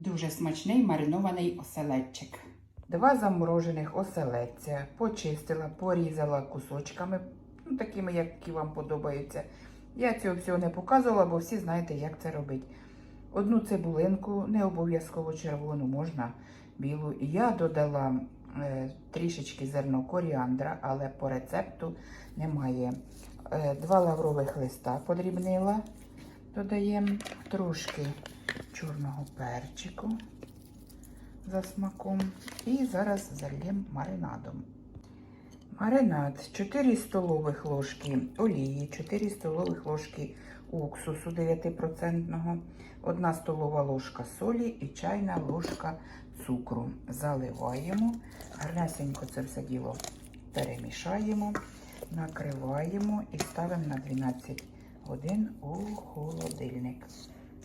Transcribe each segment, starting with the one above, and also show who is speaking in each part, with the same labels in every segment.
Speaker 1: Дуже смачний маринований оселедчик. Два заморожених оселедця. Почистила, порізала кусочками, ну, такими, які вам подобаються. Я цього всього не показувала, бо всі знаєте, як це робити. Одну цибулинку, не обов'язково червону, можна білу. Я додала е, трішечки зерно коріандра, але по рецепту немає. Е, два лаврових листа подрібнила. Додаємо трошки чорного перчику за смаком. І зараз зальємо маринадом. Маринад 4 столових ложки олії, 4 столових ложки уксусу 9%, 1 столова ложка солі і чайна ложка цукру. Заливаємо, гарнесенько це все діло перемішаємо, накриваємо і ставимо на 12 годин у холодильник.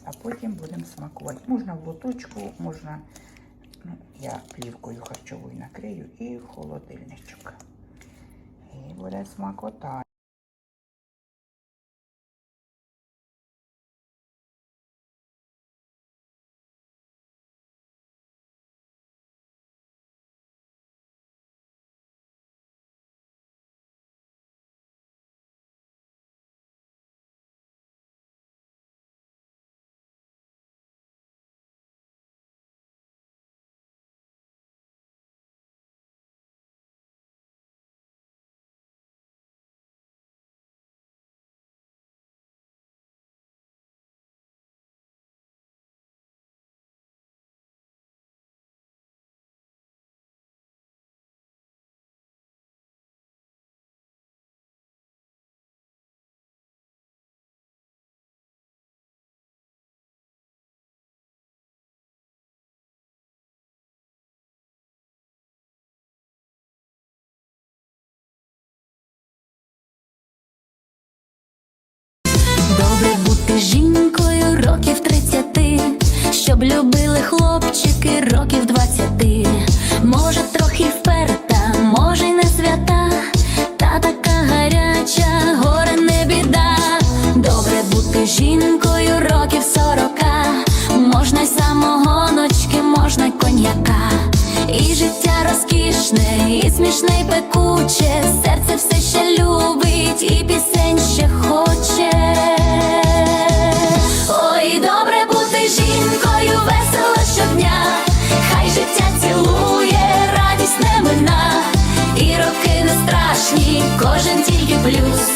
Speaker 1: А потім будемо смакувати. Можна в лоточку, можна, ну, я плівкою харчовою накрию і в холодильничок. І буде смакота.
Speaker 2: Ніжне і смішне, і пекуче, серце все ще любить, і пісень ще хоче. Ой, добре бути жінкою, весело щодня, хай життя цілує, радість не мина, і роки не страшні, кожен тільки плюс.